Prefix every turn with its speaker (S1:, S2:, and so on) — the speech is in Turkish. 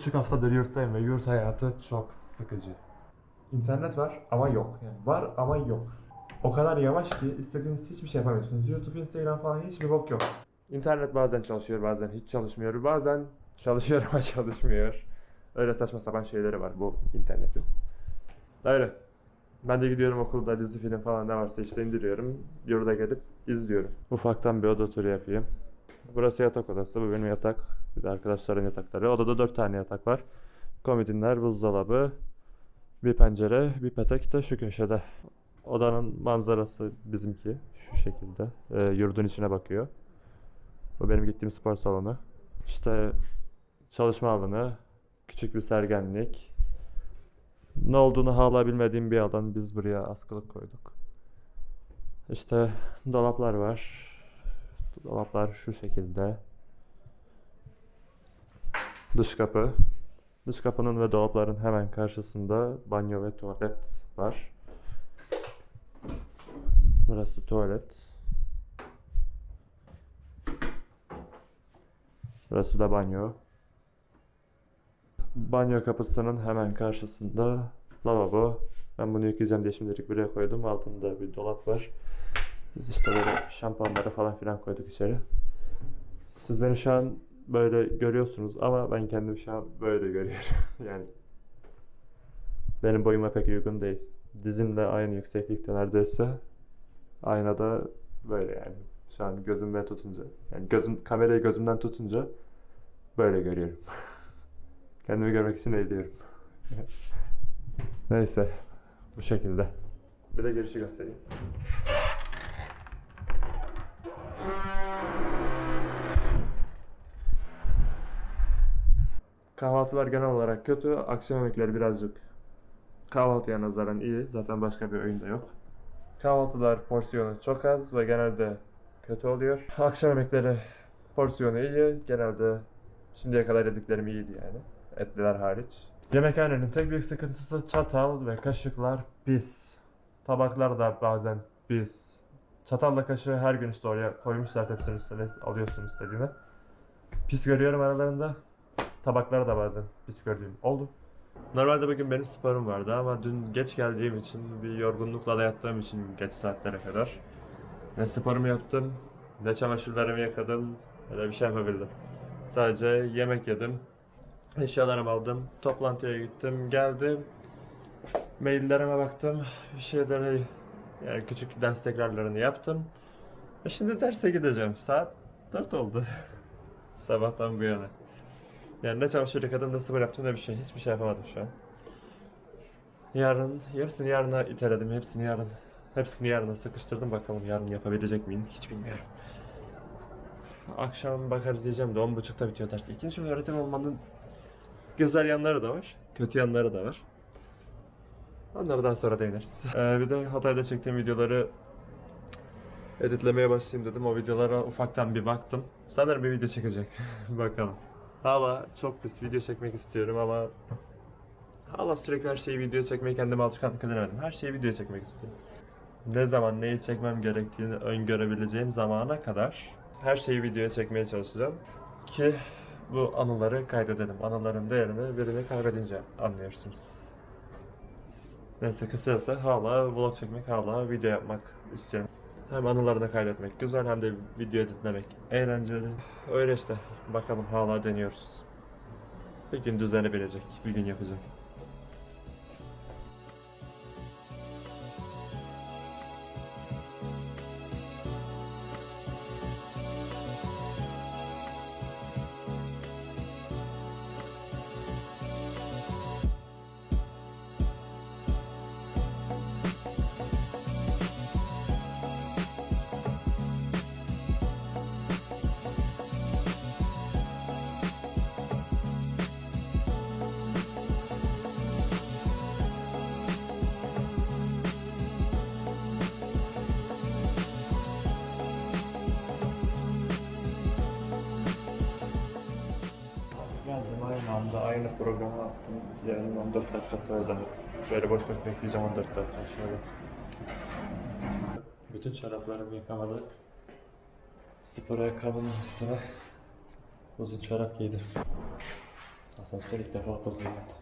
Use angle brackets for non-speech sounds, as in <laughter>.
S1: buçuk haftadır yurttayım ve yurt hayatı çok sıkıcı. İnternet var ama yok. Yani var ama yok. O kadar yavaş ki istediğiniz hiçbir şey yapamıyorsunuz. YouTube, Instagram falan hiçbir bok yok. İnternet bazen çalışıyor, bazen hiç çalışmıyor. Bazen çalışıyor ama <laughs> çalışmıyor. Öyle saçma sapan şeyleri var bu internetin. Öyle. Ben de gidiyorum okulda dizi film falan ne varsa işte indiriyorum. Yurda gelip izliyorum. Ufaktan bir oda turu yapayım. Burası yatak odası. Bu benim yatak. Bir de arkadaşların yatakları. Odada dört tane yatak var. Komodinler, buzdolabı, bir pencere, bir petek de şu köşede. Odanın manzarası bizimki. Şu şekilde. Ee, yurdun içine bakıyor. Bu benim gittiğim spor salonu. İşte çalışma alanı, küçük bir sergenlik. Ne olduğunu hala bilmediğim bir alan biz buraya askılık koyduk. İşte dolaplar var. Dolaplar şu şekilde. Dış kapı. Dış kapının ve dolapların hemen karşısında banyo ve tuvalet var. Burası tuvalet. Burası da banyo. Banyo kapısının hemen karşısında lavabo. Ben bunu yıkayacağım diye şimdilik buraya koydum. Altında bir dolap var. Biz işte böyle şampuanları falan filan koyduk içeri. Siz beni şu an böyle görüyorsunuz ama ben kendimi şu an böyle görüyorum. <laughs> yani benim boyuma pek uygun değil. Dizimle aynı yükseklikte neredeyse. Aynada böyle yani. Şu an gözümle tutunca. Yani gözüm kamerayı gözümden tutunca böyle görüyorum. <laughs> Kendimi görmek için eğiliyorum. <laughs> Neyse. Bu şekilde. Bir de girişi göstereyim. Kahvaltılar genel olarak kötü. Akşam yemekleri birazcık kahvaltıya nazaran iyi. Zaten başka bir de yok. Kahvaltılar porsiyonu çok az ve genelde kötü oluyor. Akşam yemekleri porsiyonu iyi. Genelde şimdiye kadar yediklerim iyiydi yani. Etliler hariç. Yemekhanenin tek büyük sıkıntısı çatal ve kaşıklar pis. Tabaklar da bazen pis. Çatalla kaşığı her gün işte oraya koymuşlar tepsinin üstüne alıyorsun istediğini. Pis görüyorum aralarında. Tabakları da bazen pis gördüğüm oldu. Normalde bugün benim sporum vardı ama dün geç geldiğim için bir yorgunlukla da yattığım için geç saatlere kadar ne sporumu yaptım ne çamaşırlarımı yıkadım ne de bir şey yapabildim. Sadece yemek yedim, eşyalarımı aldım, toplantıya gittim, geldim, maillerime baktım, bir şeyleri yani küçük ders tekrarlarını yaptım. E şimdi derse gideceğim. Saat 4 oldu. <laughs> Sabahtan bu yana. Yani ne çamaşır yıkadım ne spor yaptım ne bir şey. Hiçbir şey yapamadım şu an. Yarın, hepsini yarına iteledim. Hepsini yarın, hepsini yarına sıkıştırdım. Bakalım yarın yapabilecek miyim? Hiç bilmiyorum. Akşam bakarız diyeceğim de 10.30'da bitiyor ders. İkinci öğretim olmanın güzel yanları da var. Kötü yanları da var. Onları daha sonra değiniriz. <laughs> Ee, bir de Hatay'da çektiğim videoları editlemeye başlayayım dedim. O videolara ufaktan bir baktım. Sanırım bir video çekecek. <laughs> Bakalım. Hala çok pis video çekmek istiyorum ama hala sürekli her şeyi video çekmeyi kendime alışkanlık edemedim. Her şeyi video çekmek istiyorum. Ne zaman neyi çekmem gerektiğini öngörebileceğim zamana kadar her şeyi videoya çekmeye çalışacağım. Ki bu anıları kaydedelim. Anıların değerini birini kaybedince anlıyorsunuz. Neyse kısacası hala vlog çekmek, hala video yapmak istiyorum. Hem anılarını kaydetmek güzel hem de video editlemek eğlenceli. Öyle işte. Bakalım hala deniyoruz. Bir gün düzeni bilecek. Bir gün yapacağım. Geldim aynı anda aynı programı attım. Yarın 14 dakikası var daha. Böyle boş boş bekleyeceğim 14 dakika şöyle. Bütün çoraplarımı yıkamadık. Spor ayakkabımın üstüne uzun çorap giydim. Asansör ilk defa hızlı geldi.